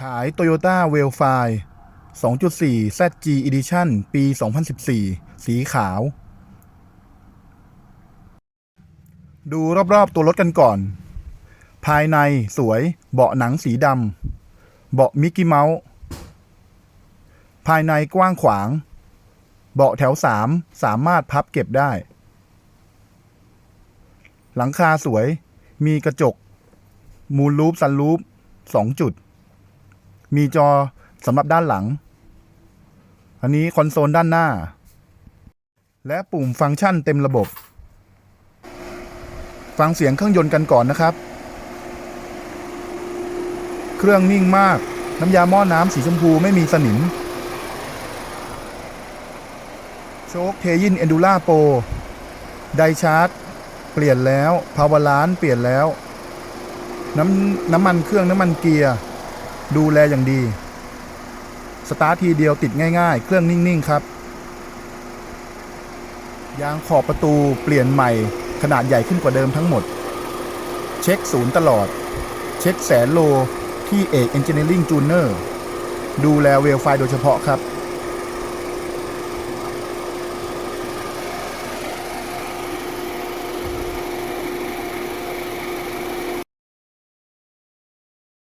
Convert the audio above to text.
ขาย Toyota w e l f i 2.4 ZG Edition ปี 2014 สีขาว ดูรอบๆตัวรถกันก่อน ภายในสวยเบาะหนังสีดำเบาะมิกกี้เมาส์ ภายในกว้างขวาง เบาะแถว 3 สามารถพับเก็บได้ หลังคาสวย มีกระจก มูลลูปซันลูป2จุด มีจอสำหรับด้านหลัง อันนี้คอนโซลด้านหน้า และปุ่มฟังก์ชันเต็มระบบ ฟังเสียงเครื่องยนต์กันก่อนนะครับ เครื่องนิ่งมาก น้ำยาหม้อน้ำสีชมพูไม่มีสนิม โชคเทยินเอนดูล่าโปรไดชาร์จ เปลี่ยนแล้ว พาวเวอร์ลานเปลี่ยนแล้ว น้ำน้ำมันเครื่องน้ำมันเกียร์ ดูแลอย่างดี สตาร์ททีเดียวติดง่าย ๆ เครื่องนิ่ง ๆ ครับ ยางขอบประตูเปลี่ยนใหม่ ขนาดใหญ่ขึ้นกว่าเดิมทั้งหมด เช็คศูนย์ตลอด เช็คแสนโลที่เอกเอนจิเนียริ่งจูเนอร์ดูแลเวลไฟโดยเฉพาะครับ